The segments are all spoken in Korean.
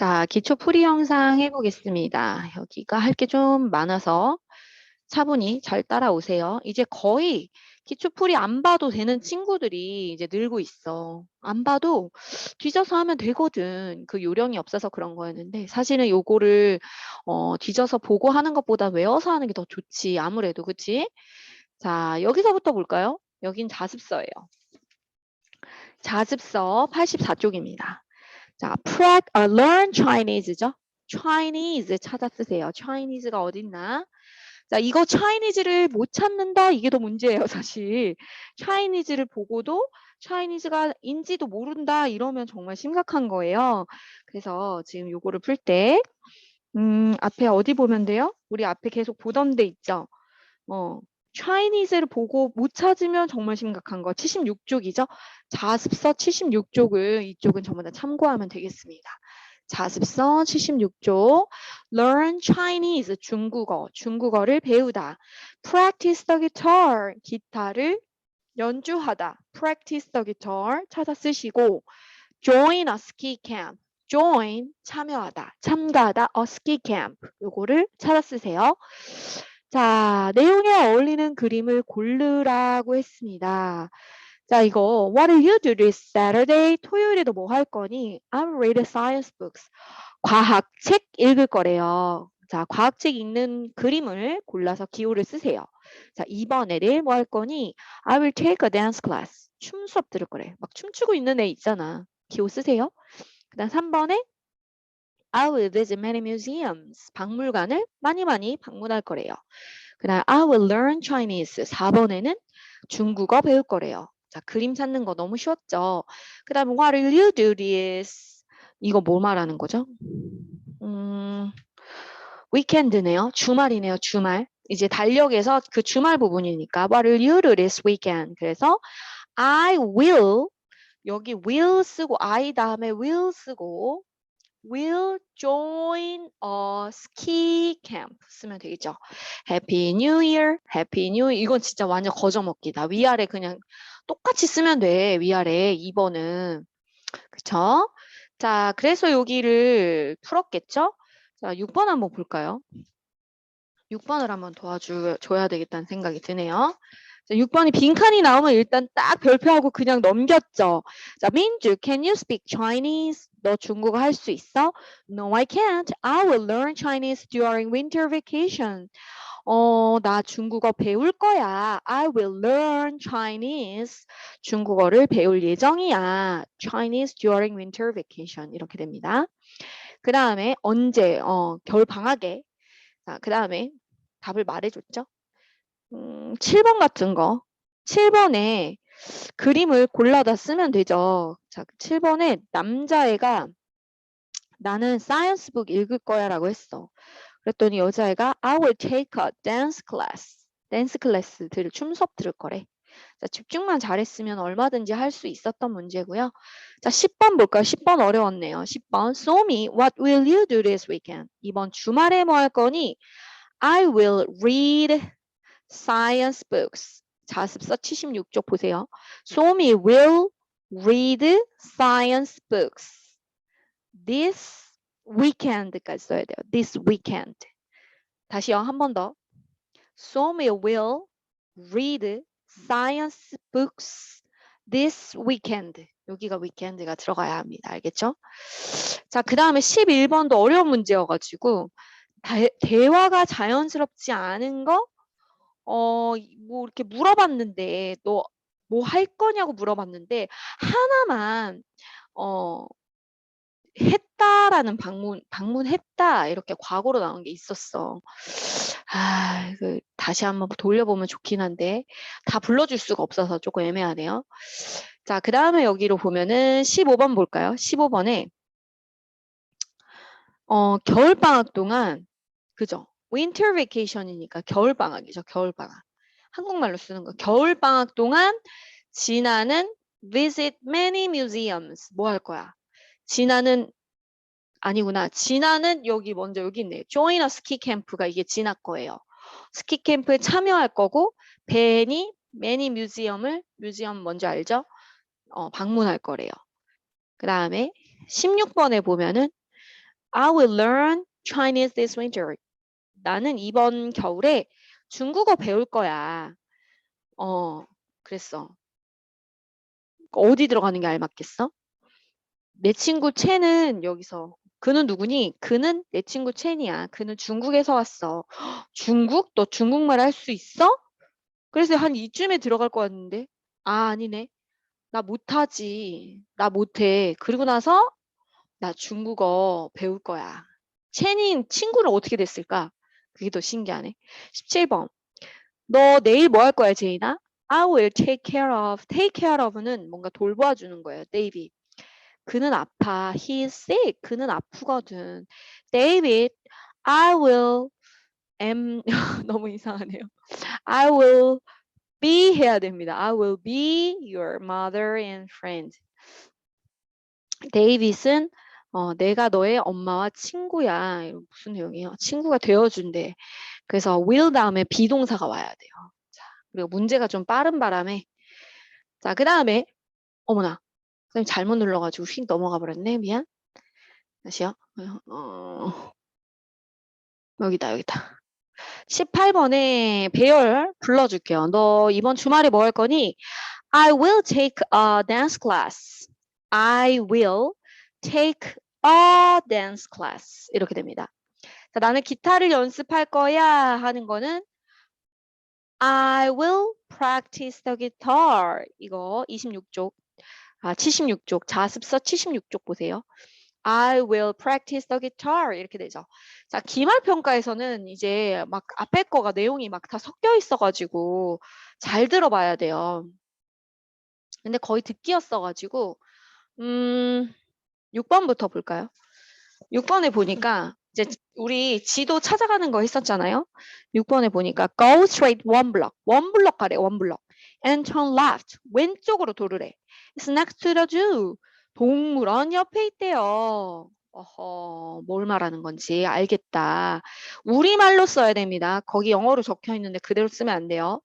자, 기초 풀이 영상 해보겠습니다. 여기가 할 게 좀 많아서 차분히 잘 따라오세요. 이제 거의 기초 풀이 안 봐도 되는 친구들이 이제 늘고 있어. 안 봐도 뒤져서 하면 되거든. 그 요령이 없어서 그런 거였는데 사실은 요거를 어, 뒤져서 보고 하는 것보다 외워서 하는 게 더 좋지. 아무래도 그치? 자, 여기서부터 볼까요? 여긴 자습서예요. 자습서 84쪽입니다. 자, prac, 어, learn Chinese죠. Chinese 찾아 쓰세요. Chinese가 어딨나? 자, 이거 Chinese를 못 찾는다? 이게 더 문제예요, 사실. Chinese를 보고도 Chinese가 인지도 모른다? 이러면 정말 심각한 거예요. 그래서 지금 요거를 풀 때, 음, 앞에 어디 보면 돼요? 우리 앞에 계속 보던 데 있죠? 어, Chinese를 보고 못 찾으면 정말 심각한 거. 76쪽이죠? 자습서 76쪽을 이쪽은 전부 다 참고하면 되겠습니다. 자습서 76쪽 Learn Chinese 중국어 중국어를 배우다 Practice the guitar 기타를 연주하다 Practice the guitar 찾아 쓰시고 Join a ski camp Join 참여하다 참가하다 a ski camp 요거를 찾아 쓰세요. 자 내용에 어울리는 그림을 고르라고 했습니다. 자, 이거 What will you do this Saturday? 토요일에도 뭐 할 거니? I'll read science books. 과학 책 읽을 거래요. 자, 과학책 읽는 그림을 골라서 기호를 쓰세요. 자, 2번에 내일 뭐 할 거니? I will take a dance class. 춤 수업 들을 거래. 막 춤추고 있는 애 있잖아. 기호 쓰세요. 그 다음 3번에 I will visit many museums. 박물관을 많이 많이 방문할 거래요. 그 다음 I will learn Chinese. 4번에는 중국어 배울 거래요. 자, 그림 찾는 거 너무 쉬웠죠? 그 다음에 what will you do this? 이거 뭐 말하는 거죠? 음, weekend네요. 주말이네요. 주말. 이제 달력에서 그 주말 부분이니까 what will you do this weekend? 그래서 I will 여기 will 쓰고 I 다음에 will 쓰고 will join a ski camp 쓰면 되겠죠. Happy New Year, Happy New Year. 이건 진짜 완전 거저먹기다. 위아래 그냥 똑같이 쓰면 돼. 위아래 2번은. 그쵸? 자, 그래서 여기를 풀었겠죠? 자, 6번 한번 볼까요? 6번을 한번 도와줘야 되겠다는 생각이 드네요. 자, 6번이 빈칸이 나오면 일단 딱 별표하고 그냥 넘겼죠. 자, 민주, can you speak Chinese? 너 중국어 할 수 있어? No, I can't. I will learn Chinese during winter vacation. 어, 나 중국어 배울 거야. I will learn Chinese. 중국어를 배울 예정이야. Chinese during winter vacation. 이렇게 됩니다. 그 다음에 언제, 어, 겨울 방학에. 자, 그 다음에 답을 말해줬죠. 음, 7번 같은 거. 7번에 그림을 골라다 쓰면 되죠. 자, 7번에 남자애가 나는 사이언스북 읽을 거야 라고 했어. 그랬더니 여자애가 I will take a dance class. 댄스 클래스 들, 춤 수업 들을 거래. 자, 집중만 잘했으면 얼마든지 할 수 있었던 문제고요. 자, 10번 볼까요? 10번 어려웠네요. 10번 So me, what will you do this weekend? 이번 주말에 뭐 할 거니? I will read science books. 자습서 76쪽 보세요. Me will read science books. This weekend까지 써야 돼요. This weekend. 다시요. 한 번 더. Somi will read science books this weekend. 여기가 weekend가 들어가야 합니다. 알겠죠? 자, 그 다음에 11번도 어려운 문제여가지고 다, 대화가 자연스럽지 않은 거 어, 뭐 이렇게 물어봤는데 너 뭐 할 거냐고 물어봤는데 하나만 어 했다라는 방문 방문했다 이렇게 과거로 나온 게 있었어. 아, 그 다시 한번 돌려보면 좋긴 한데 다 불러줄 수가 없어서 조금 애매하네요. 자, 그 다음에 여기로 보면은 15번 볼까요? 15번에 어, 겨울 방학 동안 그죠? Winter vacation이니까 겨울 방학이죠. 겨울 방학. 한국말로 쓰는 거. 겨울 방학 동안 진아는 visit many museums. 뭐 할 거야? 진아는 아니구나. 진아는 여기 먼저 여기 있네. join a ski camp가 이게 진아 거예요. 스키 캠프에 참여할 거고 벤이 many museum을 뮤지엄 뭔지 알죠? 어, 방문할 거래요. 그 다음에 16번에 보면은 I will learn Chinese this winter. 나는 이번 겨울에 중국어 배울 거야. 어, 그랬어. 어디 들어가는 게 알맞겠어? 내 친구 채는 여기서 그는 누구니? 그는 내 친구 첸이야. 그는 중국에서 왔어. 중국? 너 중국말 할 수 있어? 그래서 한 이쯤에 들어갈 것 같은데. 아, 아니네. 나 못하지. 나 못해. 그리고 나서 나 중국어 배울 거야. 첸이 친구는 어떻게 됐을까? 그게 더 신기하네. 17번. 너 내일 뭐 할 거야, 제이나? I will take care of. take care of는 뭔가 돌봐주는 거예요, 데이비. 그는 아파. He is sick. 그는 아프거든. David, I will am 너무 이상하네요. I will be 해야 됩니다. I will be your mother and friend. 데이빗은 어, 내가 너의 엄마와 친구야. 무슨 내용이에요? 친구가 되어준대. 그래서 will 다음에 비동사가 와야 돼요. 자, 그리고 문제가 좀 빠른 바람에 자, 그 다음에 어머나 선생님 잘못 눌러가지고 휙 넘어가 버렸네. 미안. 다시요. 어, 여기다 여기다. 18번에 배열 불러줄게요. 너 이번 주말에 뭐 할 거니? I will take a dance class. I will take a dance class. 이렇게 됩니다. 자, 나는 기타를 연습할 거야 하는 거는 I will practice the guitar. 이거 26쪽. 아, 76쪽. 자습서 76쪽 보세요. I will practice the guitar. 이렇게 되죠. 자, 기말 평가에서는 이제 막 앞에 거가 내용이 막 다 섞여 있어가지고 잘 들어봐야 돼요. 근데 거의 듣기였어가지고, 음, 6번부터 볼까요? 6번에 보니까 이제 우리 지도 찾아가는 거 했었잖아요. 6번에 보니까 go straight one block. one block 가래, one block. and turn left. 왼쪽으로 돌으래. It's next to the zoo. 동물원 옆에 있대요. 어허, 뭘 말하는 건지 알겠다. 우리말로 써야 됩니다. 거기 영어로 적혀 있는데 그대로 쓰면 안 돼요.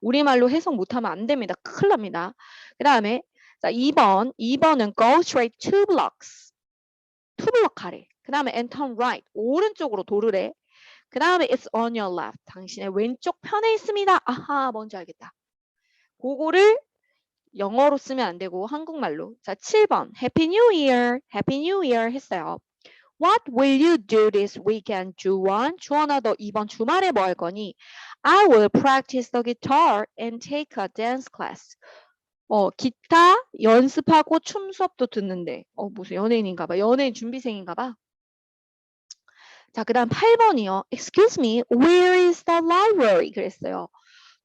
우리말로 해석 못하면 안 됩니다. 큰일 납니다. 그 다음에 자 2번, 2번은 go straight two blocks. two block 가래. 그 다음에 and turn right. 오른쪽으로 돌으래. 그 다음에 it's on your left. 당신의 왼쪽 편에 있습니다. 아하, 뭔지 알겠다. 그거를 영어로 쓰면 안 되고 한국말로. 자, 7번. Happy New Year. Happy New Year 했어요. What will you do this weekend, 주원? 주원아, 너 이번 주말에 뭐 할 거니? I will practice the guitar and take a dance class. 어, 기타 연습하고 춤 수업도 듣는데. 어, 무슨 연예인인가 봐. 연예인 준비생인가 봐. 자, 그 다음 8번이요. Excuse me, where is the library? 그랬어요.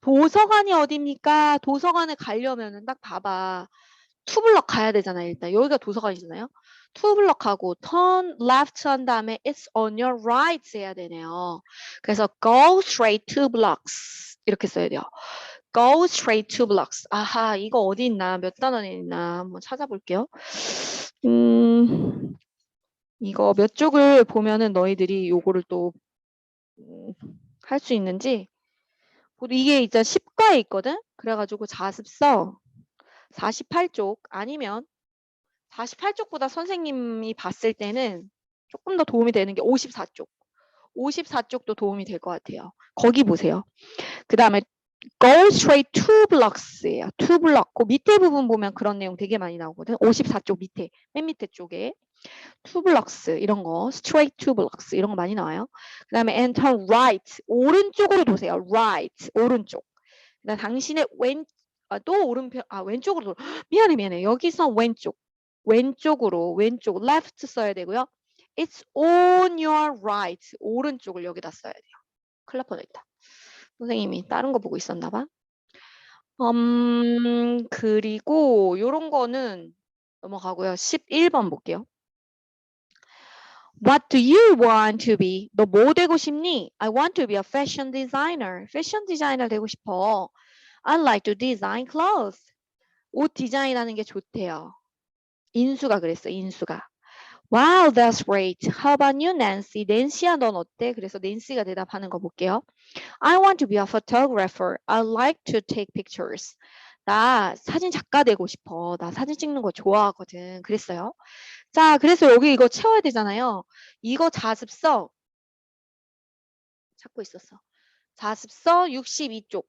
도서관이 어딥니까? 도서관에 가려면은 딱 봐봐. 투블럭 가야 되잖아요. 일단 여기가 도서관이잖아요. 투블럭하고 turn left 한 다음에 it's on your right 해야 되네요. 그래서 go straight two blocks 이렇게 써야 돼요. Go straight two blocks. 아하 이거 어디 있나 몇 단원에 있나 한번 찾아볼게요. 음 이거 몇 쪽을 보면은 너희들이 요거를 또 할 수 있는지 이게 이제 10과에 있거든? 그래가지고 자습서 48쪽 아니면 48쪽보다 선생님이 봤을 때는 조금 더 도움이 되는 게 54쪽. 54쪽도 도움이 될 것 같아요. 거기 보세요. 그 다음에 go straight two blocks예요. two block. 그 밑에 부분 보면 그런 내용 되게 많이 나오거든. 54쪽 밑에, 맨 밑에 쪽에. two blocks 이런 거, straight two blocks 이런 거 많이 나와요. 그 다음에 turn right 오른쪽으로 도세요. right 오른쪽. 그다음 당신의 왼, 아, 또 오른편, 아 왼쪽으로 돌. 미안해 미안해. 여기서 왼쪽, 왼쪽으로 왼쪽 left 써야 되고요. It's on your right 오른쪽을 여기다 써야 돼요. 큰일 날 뻔했다. 선생님이 다른 거 보고 있었나 봐. 음, 그리고 요런 거는 넘어가고요. 11번 볼게요. What do you want to be? 너 뭐 되고 싶니? I want to be a fashion designer. 패션 디자이너 되고 싶어. I like to design clothes. 옷 디자인하는 게 좋대요. 인수가 그랬어, 인수가. Wow, that's great. How about you, Nancy? 낸시야, 넌 어때? 그래서 낸시가 대답하는 거 볼게요. I want to be a photographer. I like to take pictures. 나 사진 작가 되고 싶어. 나 사진 찍는 거 좋아하거든. 그랬어요. 자, 그래서 여기 이거 채워야 되잖아요. 이거 자습서 찾고 있었어. 자습서 62쪽.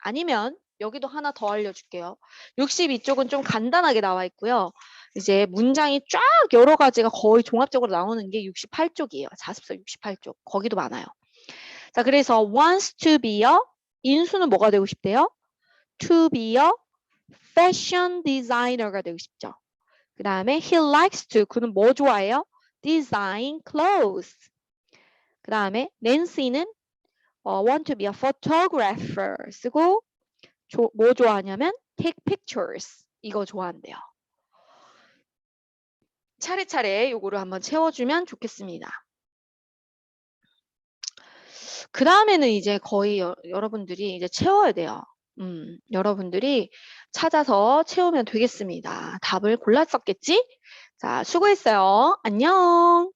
아니면 여기도 하나 더 알려줄게요. 62쪽은 좀 간단하게 나와 있고요. 이제 문장이 쫙 여러 가지가 거의 종합적으로 나오는 게 68쪽이에요. 자습서 68쪽. 거기도 많아요. 자, 그래서 wants to be a 인수는 뭐가 되고 싶대요? to be a fashion designer가 되고 싶죠. 그 다음에 he likes to 그는 뭐 좋아해요? design clothes. 그 다음에 nancy는 어, want to be a photographer 쓰고 조, 뭐 좋아하냐면 take pictures 이거 좋아한대요. 차례차례 요거를 한번 채워주면 좋겠습니다. 그 다음에는 이제 거의 여, 여러분들이 이제 채워야 돼요. 음, 여러분들이 찾아서 채우면 되겠습니다. 답을 골랐었겠지? 자, 수고했어요. 안녕.